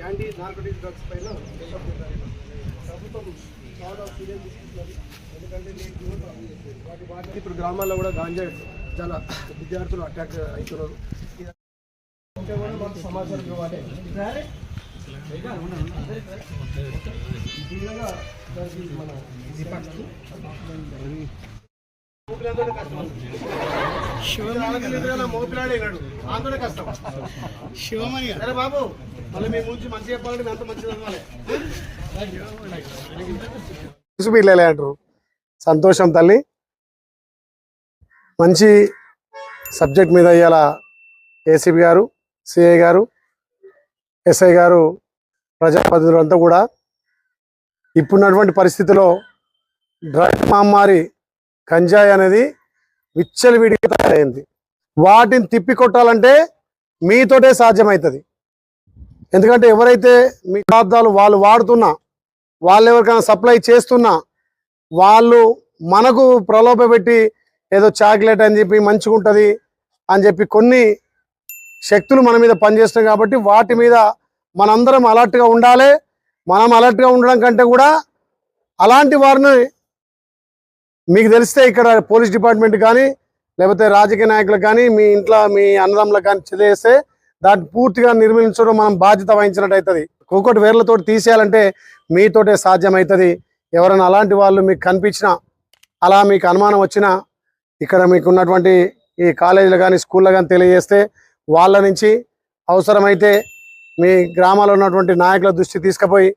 Narcotic drugs పైన ప్రభుత్వం చాలా సీరియస్ తీసుకుంటున్నది ఎందుకంటే వాటి బాధ్యత ఇప్పుడు గ్రామాల్లో కూడా గాంజా చాలా విద్యార్థులు అటాక్ అవుతున్నారు కూడా మాకు సమాచారం ఇవ్వాలి? మన మోపిలాంతోనే కష్టం మోపిలాడేనాడు ఆంతోనే కష్టం. శివమణి సరే బాబు మళ్ళీ మీ గురించి మంచి చెప్పాలంటే మేము అంత మంచిది అవ్వాలి పిల్లలే అంటారు? సంతోషం తల్లి. మంచి సబ్జెక్ట్ మీద ఇవాళ ఏసీబీ గారు సిఐ గారు ఎస్ఐ గారు ప్రజాప్రతినిధులు అంతా కూడా ఇప్పుడున్నటువంటి పరిస్థితిలో డ్రగ్ మహమ్మారి గంజాయి అనేది విచ్చలవిడిగా తయారైంది. వాటిని తిప్పి కొట్టాలంటే మీతోటే సాధ్యమవుతుంది ఎందుకంటే ఎవరైతే మీ పదార్థాలు వాళ్ళు వాడుతున్నా వాళ్ళు ఎవరికైనా సప్లై చేస్తున్నా వాళ్ళు మనకు ప్రలోభ పెట్టి ఏదో చాక్లెట్ అని చెప్పి మంచిగా ఉంటుంది అని చెప్పి కొన్ని శక్తులు మన మీద పనిచేస్తున్నాయి కాబట్టి వాటి మీద మనందరం అలర్ట్గా ఉండాలి. మనం అలర్ట్గా ఉండడం కంటే కూడా అలాంటి వారిని మీకు తెలిస్తే ఇక్కడ పోలీస్ డిపార్ట్మెంట్ కానీ లేకపోతే రాజకీయ నాయకులకు కానీ మీ ఇంట్లో మీ అన్నదమ్ములకు కానీ తెలియజేస్తే దాన్ని పూర్తిగా నిర్మించడం మనం బాధ్యత వహించినట్టు అవుతుంది. ఒక్కొక్కటి వేర్లతో తీసేయాలంటే మీతోటే సాధ్యమవుతుంది. ఎవరైనా అలాంటి వాళ్ళు మీకు కనిపించినా అలా మీకు అనుమానం వచ్చినా ఇక్కడ మీకు ఉన్నటువంటి ఈ కాలేజీలు కానీ స్కూల్లో కానీ తెలియజేస్తే వాళ్ళ నుంచి అవసరమైతే మీ గ్రామాల్లో ఉన్నటువంటి నాయకుల దృష్టి తీసుకుపోయి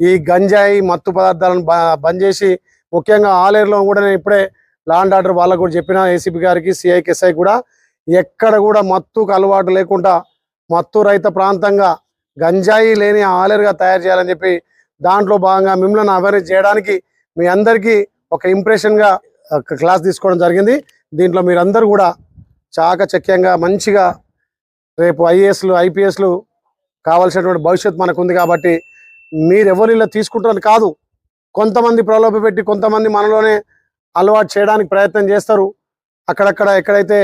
ఈ గంజాయి మత్తు పదార్థాలను బంద్ చేసి ముఖ్యంగా ఆలేరులో కూడా నేను ఇప్పుడే లాండ్ ఆర్డర్ వాళ్ళకు కూడా చెప్పిన ఏసీపీ గారికి సిఐకి ఎస్ఐ కూడా ఎక్కడ కూడా మత్తుకు అలవాటు లేకుండా మత్తు రహిత ప్రాంతంగా గంజాయి లేని ఆలేరుగా తయారు చేయాలని చెప్పి దాంట్లో భాగంగా మిమ్మల్ని అవేర్నెస్ చేయడానికి మీ అందరికీ ఒక ఇంప్రెషన్గా క్లాస్ తీసుకోవడం జరిగింది. దీంట్లో మీరందరూ కూడా చాకచక్యంగా మంచిగా రేపు ఐఏఎస్లు ఐపీఎస్లు కావాల్సినటువంటి భవిష్యత్తు మనకు ఉంది కాబట్టి మీరు ఇలా తీసుకుంటారని కాదు కొంతమంది ప్రలోభ పెట్టి కొంతమంది మనలోనే అలవాటు చేయడానికి ప్రయత్నం చేస్తారు. అక్కడక్కడ ఎక్కడైతే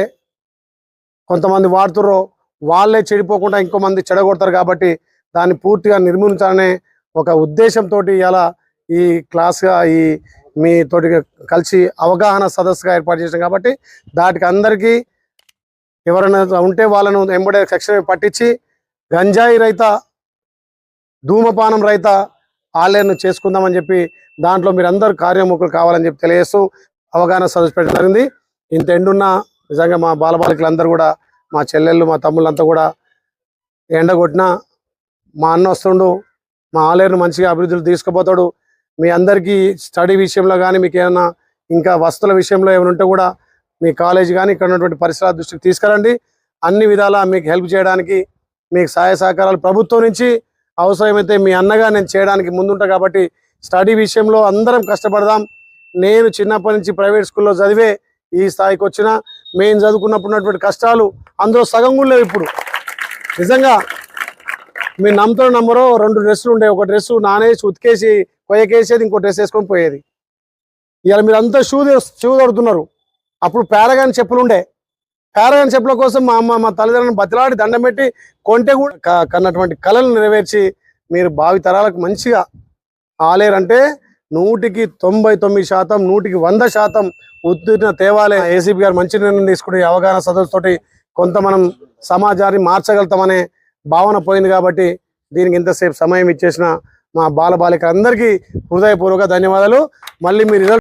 కొంతమంది వాడుతుర్రో వాళ్ళే చెడిపోకుండా ఇంకో మంది చెడగొడతారు కాబట్టి దాన్ని పూర్తిగా నిర్మూలించాలనే ఒక ఉద్దేశంతో ఇలా ఈ క్లాస్గా ఈ మీ తోటి కలిసి అవగాహన సదస్సుగా ఏర్పాటు చేసాం కాబట్టి దాటికి అందరికీ ఎవరైనా ఉంటే వాళ్ళను ఎంబడే సెక్షన్ పట్టించి గంజాయి రైత ధూమపానం రైత ఆన్లైన్ చేసుకుందామని చెప్పి దాంట్లో మీరు కార్యముఖులు కావాలని చెప్పి తెలియజేస్తూ అవగాహన సదస్సు పెట్టడం జరిగింది. ఇంత ఎండున్న నిజంగా మా బాలబాలికలందరూ కూడా మా చెల్లెళ్ళు మా తమ్ముళ్ళంతా కూడా ఎండగొట్టినా మా అన్న వస్తుండు మా ఆలయను మంచిగా అభివృద్ధిలో తీసుకుపోతాడు. మీ అందరికీ స్టడీ విషయంలో కానీ మీకు ఏమైనా ఇంకా వస్తువుల విషయంలో ఏమైనా ఉంటే కూడా మీ కాలేజ్ కానీ ఇక్కడ ఉన్నటువంటి పరిసరాల దృష్టికి తీసుకురండి. అన్ని విధాలా మీకు హెల్ప్ చేయడానికి మీకు సహాయ సహకారాలు ప్రభుత్వం నుంచి అవసరమైతే మీ అన్నగా నేను చేయడానికి ముందుంటా కాబట్టి స్టడీ విషయంలో అందరం కష్టపడదాం. నేను చిన్నప్పటి నుంచి ప్రైవేట్ స్కూల్లో చదివే ఈ స్థాయికి వచ్చిన మేము చదువుకున్నప్పుడు ఉన్నటువంటి కష్టాలు అందులో సగం కూడా లేవు ఇప్పుడు. నిజంగా మీరు నమ్ముతారో నమ్మరో రెండు డ్రెస్సులు ఉండే ఒక డ్రెస్సు నానేసి ఉతికేసి కొయ్యకేసేది ఇంకో డ్రెస్ వేసుకొని పోయేది. ఇలా మీరు అంతా షూ షూ తడుతున్నారు అప్పుడు పేరగాని చెప్పులు ఉండే పారగాని చెప్పుల కోసం మా అమ్మ మా తల్లిదండ్రులను బతిలాడి దండం పెట్టి కొంటె కూడా క- కన్నటువంటి కళలు నెరవేర్చి మీరు భావి తరాలకు మంచిగా ఆలేరంటే నూటికి తొంభై తొమ్మిది శాతం నూటికి వంద శాతం ఉత్తీర్ణ తేవాలే. ఏసీపీ గారు మంచి నిర్ణయం తీసుకునే అవగాహన సదస్సుతోటి కొంత మనం సమాజాన్ని మార్చగలుగుతామనే భావన పోయింది కాబట్టి దీనికి ఇంతసేపు సమయం ఇచ్చేసిన మా బాల బాలికలందరికీ హృదయపూర్వక ధన్యవాదాలు. మళ్ళీ మీరు రిజల్ట్